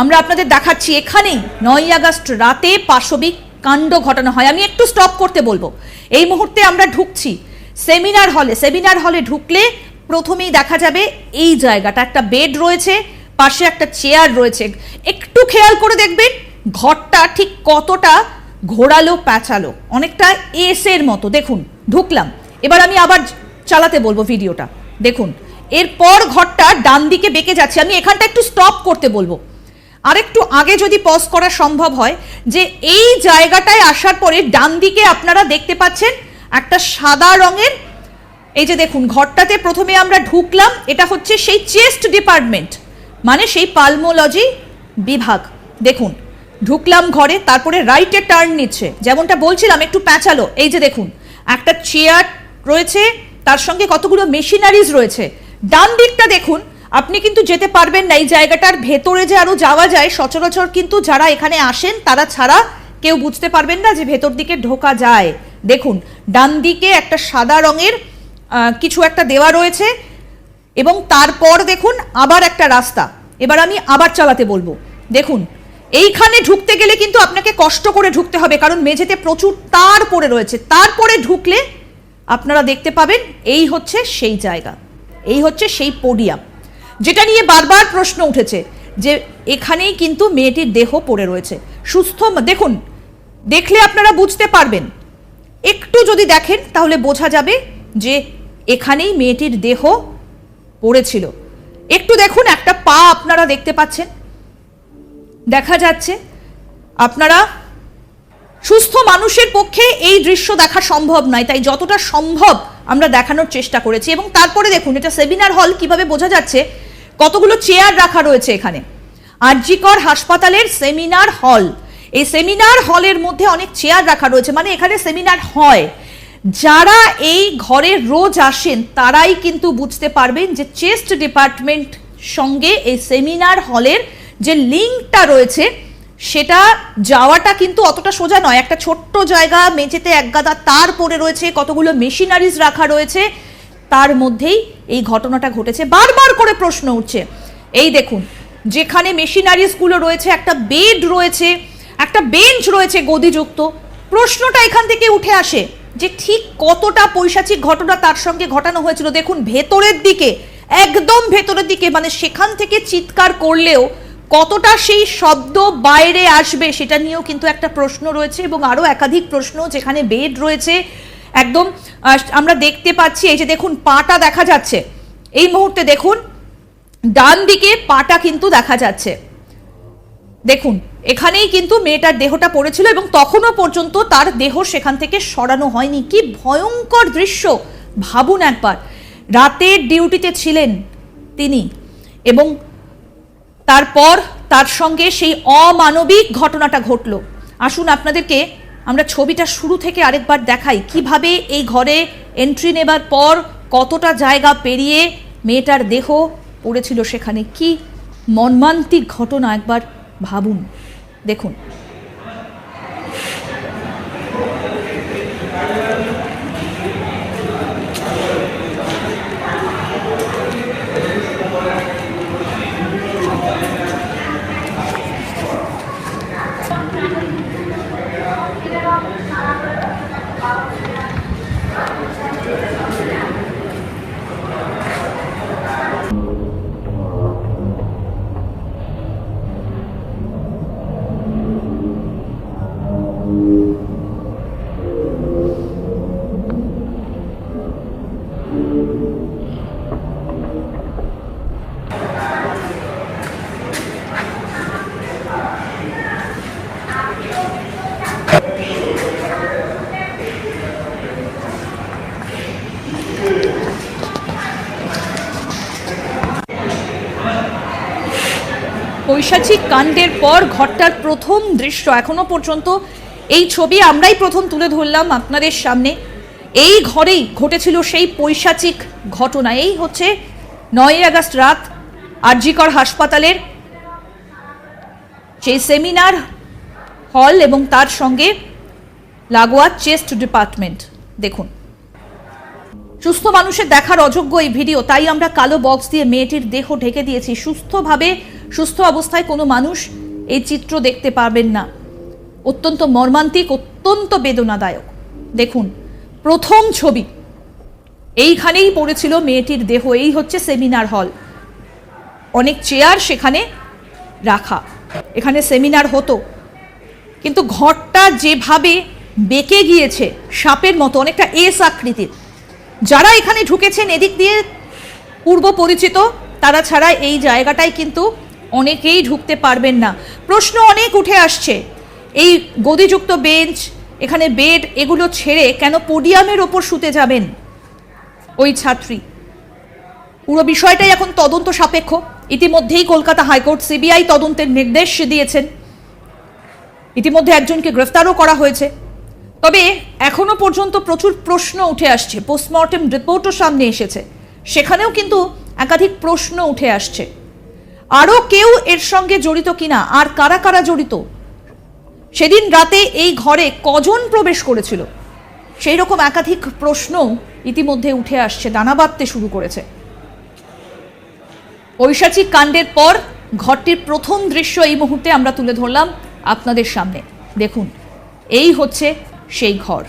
আমরা আপনাদের দেখাচ্ছি, এখানেই নয় আগস্ট রাতে পাশবিক কাণ্ড ঘটানো হয়। আমি একটু স্টপ করতে বলব। এই মুহূর্তে আমরা ঢুকছি। সেমিনার হলে সেমিনার হলে ঢুকলে প্রথমেই দেখা যাবে এই জায়গাটা। একটা বেড রয়েছে, পাশে একটা চেয়ার রয়েছে। একটু খেয়াল করে দেখবেন, ঘরটা ঠিক কতটা ঘোরালো, প্যাঁচালো। অনেকটা এস এর মতো। দেখুন, ঢুকলাম। এবার আমি আবার চালাতে বলব ভিডিওটা দেখুন, এরপর ঘরটা ডান দিকে বেঁকে যাচ্ছে। আমি এখানটা একটু স্টপ করতে বলব। আরেকটু আগে যদি পজ করা সম্ভব হয়, যে এই জায়গাটায় আসার পরে ডান দিকে আপনারা দেখতে পাচ্ছেন একটা সাদা রঙের, এই যে দেখুন, ঘরটাতে প্রথমে আমরা ঢুকলাম, এটা হচ্ছে সেই চেস্ট ডিপার্টমেন্ট মানে সেই পালমোলজি বিভাগ। দেখুন, ঢুকলাম ঘরে, তারপরে রাইটে টার্ন নিচ্ছে, যেমনটা বলছিলাম, একটু প্যাঁচালো, এই যে দেখুন, একটা চেয়ার রয়েছে, তার সঙ্গে কতগুলো মেশিনারিজ রয়েছে। ডান দিকটা দেখুন আপনি কিন্তু যেতে পারবেন না, এই জায়গাটার ভেতরে যে আরও যাওয়া যায়, সচরাচর কিন্তু যারা এখানে আসেন, তারা ছাড়া কেউ বুঝতে পারবেন না যে ভেতর দিকে ঢোকা যায়। দেখুন, ডান দিকে একটা সাদা রঙের কিছু একটা দেওয়া রয়েছে এবং তারপর দেখুন আবার একটা রাস্তা। এবার আমি আবার চালাতে বলব। দেখুন, এইখানে ঢুকতে গেলে কিন্তু আপনাকে কষ্ট করে ঢুকতে হবে, কারণ মেঝেতে প্রচুর তার পড়ে রয়েছে। তারপরে ঢুকলে আপনারা দেখতে পাবেন, এই হচ্ছে সেই জায়গা। এই হচ্ছে সেই পোডিয়াম। যেটা নিয়ে বারবার প্রশ্ন উঠেছে যে এখানেই কিন্তু মেয়েটির দেহ পড়ে রয়েছে। সুস্থ দেখুন, দেখলে আপনারা বুঝতে পারবেন। একটু যদি দেখেন, তাহলে বোঝা যাবে যে এখানেই মেয়েটির দেহ পড়েছিল। একটু দেখুন, একটা পা আপনারা দেখতে পাচ্ছেন। দেখা যাচ্ছে আপনারা সুস্থ মানুষের পক্ষে এই দৃশ্য দেখা সম্ভব নয়, তাই যতটা সম্ভব আমরা দেখানোর চেষ্টা করেছি। এবং তারপরে দেখুন, এটা সেমিনার হল, কীভাবে বোঝা যাচ্ছে কতগুলো চেয়ার রাখা রয়েছে এখানে? আরজিকর হাসপাতালের সেমিনার হল। এই সেমিনার হলের মধ্যে অনেক চেয়ার রাখা রয়েছে। মানে এখানে সেমিনার হয়। যারা এই ঘরে রোজ আসেন, তারাই কিন্তু বুঝতে পারবেন যে চেস্ট ডিপার্টমেন্ট সঙ্গে এই সেমিনার হলের যে লিঙ্কটা রয়েছে, সেটা যাওয়াটা কিন্তু অতটা সোজা নয়। একটা ছোট্ট জায়গা, মেঝেতে একগাদা তার পড়ে রয়েছে, কতগুলো মেশিনারিজ রাখা রয়েছে। তার মধ্যেই এই ঘটনাটা ঘটেছে। বারবার করে প্রশ্ন উঠছে। এই দেখুন, যেখানে মেশিনারিজগুলো রয়েছে, একটা বেড রয়েছে, একটা বেঞ্চ রয়েছে গদিযুক্ত। প্রশ্নটা এখান থেকে উঠে আসে যে ঠিক কতটা পৈশাচিক ঘটনা তার সঙ্গে ঘটানো হয়েছিল। দেখুন, ভেতরের দিকে, একদম ভেতরের দিকে মানে সেখান থেকে চিৎকার করলেও কতটা সেই শব্দ বাইরে আসবে সেটা নিয়েও কিন্তু একটা প্রশ্ন রয়েছে এবং আরও একাধিক প্রশ্ন, যেখানে বেড রয়েছে একদম আমরা দেখতে পাচ্ছি এই যে দেখুন, পাটা দেখা যাচ্ছে। এই মুহূর্তে দেখুন, ডান দিকে পাটা কিন্তু দেখা যাচ্ছে। দেখুন, এখানেই কিন্তু মেয়েটার দেহটা পড়েছিল এবং তখনও পর্যন্ত তার দেহ সেখান থেকে সরানো হয়নি। কি ভয়ঙ্কর দৃশ্য, ভাবুন একবার। রাতের ডিউটিতে ছিলেন তিনি এবং তারপর তার সঙ্গে সেই অমানবিক ঘটনাটা ঘটলো। আসুন আপনাদেরকে আমরা ছবিটা শুরু থেকে আরেকবার দেখাই কীভাবে এই ঘরে এন্ট্রি নেবার পর কতটা জায়গা পেরিয়ে মেয়েটার দেহ পড়েছিল সেখানে। কি মর্মান্তিক ঘটনা একবার ভাবুন। দেখুন। পৈশাচিক কাণ্ডের পর ঘরটার প্রথম দৃশ্য এখনও পর্যন্ত এই ছবি আমরাই প্রথম তুলে ধরলাম আপনাদের সামনে। এই ঘরেই ঘটেছিল সেই পৈশাচিক ঘটনা। এই হচ্ছে নয় আগস্ট রাত আরজিকর হাসপাতালের সেই সেমিনার হল এবং তার সঙ্গে লাগোয়া চেস্ট ডিপার্টমেন্ট। দেখুন। সুস্থ মানুষের দেখার অযোগ্য এই ভিডিও, তাই আমরা কালো বক্স দিয়ে মেয়েটির দেহ ঢেকে দিয়েছি। সুস্থভাবে সুস্থ অবস্থায় কোনো মানুষ এই চিত্র দেখতে পারবেন না। অত্যন্ত মর্মান্তিক, অত্যন্ত বেদনাদায়ক। দেখুন, প্রথম ছবি। এইখানেই পড়েছিল মেয়েটির দেহ, এই হচ্ছে সেমিনার হল। অনেক চেয়ার সেখানে রাখা। এখানে সেমিনার হতো। কিন্তু ঘরটা যেভাবে বেঁকে গিয়েছে, সাপের মতো, অনেকটা এস আকৃতির। যারা এখানে ঢুকেছেন, এদিক দিয়ে পূর্ব পরিচিত, তারা ছাড়া এই জায়গাটায় কিন্তু অনেকেই ঢুকতে পারবেন না। প্রশ্ন অনেক উঠে আসছে। এই গদিযুক্ত বেঞ্চ, এখানে বেড, এগুলো ছেড়ে কেন পোডিয়ামের ওপর শুতে যাবেন? ওই ছাত্রী। পুরো বিষয়টাই এখন তদন্ত সাপেক্ষ। ইতিমধ্যেই কলকাতা হাইকোর্ট সিবিআই তদন্তের নির্দেশ দিয়েছেন। ইতিমধ্যে একজনকে গ্রেফতারও করা হয়েছে। তবে এখনও পর্যন্ত প্রচুর প্রশ্ন উঠে আসছে। পোস্টমর্টেম রিপোর্টও সামনে এসেছে। সেখানেও কিন্তু একাধিক প্রশ্ন উঠে আসছে। আরও কেউ এর সঙ্গে জড়িত কিনা? আর কারা কারা জড়িত? সেদিন রাতে এই ঘরে কজন প্রবেশ করেছিল? সেই রকম একাধিক প্রশ্ন ইতিমধ্যে উঠে আসছে, দানা বাঁধতে শুরু করেছে। ঐশাচিক কাণ্ডের পর ঘরটির প্রথম দৃশ্য এই মুহূর্তে আমরা তুলে ধরলাম আপনাদের সামনে। দেখুন, এই হচ্ছে সেই ঘর।